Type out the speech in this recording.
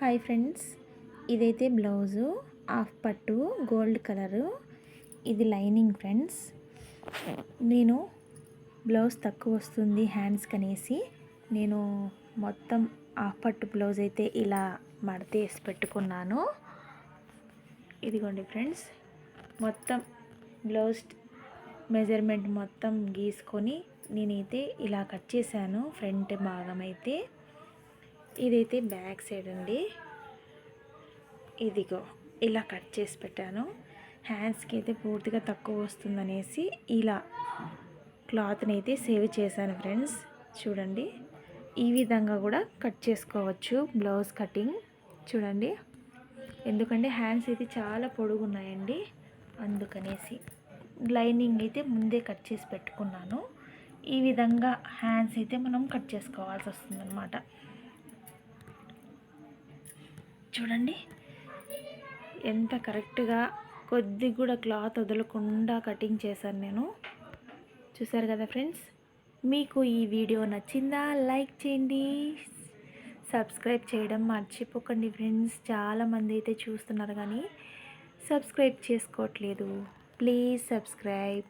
Hi friends ఇదైతే blouse half పట్టు gold colour. ఇది లైనింగ్ ఫ్రెండ్స్. నేను బ్లౌజ్ తక్కువ వస్తుంది హ్యాండ్స్ కనేసి నేను మొత్తం హాఫ్ పట్టు బ్లౌజ్ అయితే ఇలా మడతేసి పెట్టుకున్నాను. ఇదిగోండి ఫ్రెండ్స్ మొత్తం బ్లౌజ్ మెజర్మెంట్ మొత్తం గీసుకొని నేనైతే ఇలా కట్ చేశాను ఫ్రంట్ భాగం అయితే. ఇదైతే బ్యాక్ సైడ్ అండి. ఇదిగో ఇలా కట్ చేసి పెట్టాను. హ్యాండ్స్కి అయితే పూర్తిగా తక్కువ వస్తుందనేసి ఇలా క్లాత్ని అయితే సేవ్ చేశాను ఫ్రెండ్స్. చూడండి ఈ విధంగా కూడా కట్ చేసుకోవచ్చు బ్లౌజ్ కటింగ్. చూడండి ఎందుకంటే హ్యాండ్స్ అయితే చాలా పొడుగున్నాయండి. అందుకనేసి లైనింగ్ అయితే ముందే కట్ చేసి పెట్టుకున్నాను. ఈ విధంగా హ్యాండ్స్ అయితే మనం కట్ చేసుకోవాల్సి వస్తుందనమాట చూడండి. ఎంత కరెక్ట్గా కొద్ది కూడా క్లాత్ వదలకుండా కటింగ్ చేశాను నేను. చూసారు కదా ఫ్రెండ్స్? మీకు ఈ వీడియో నచ్చిందా? లైక్ చేయండి. సబ్స్క్రైబ్ చేయడం మర్చిపోకండి ఫ్రెండ్స్. చాలామంది అయితే చూస్తున్నారు కానీ సబ్స్క్రైబ్ చేసుకోవట్లేదు. Please subscribe.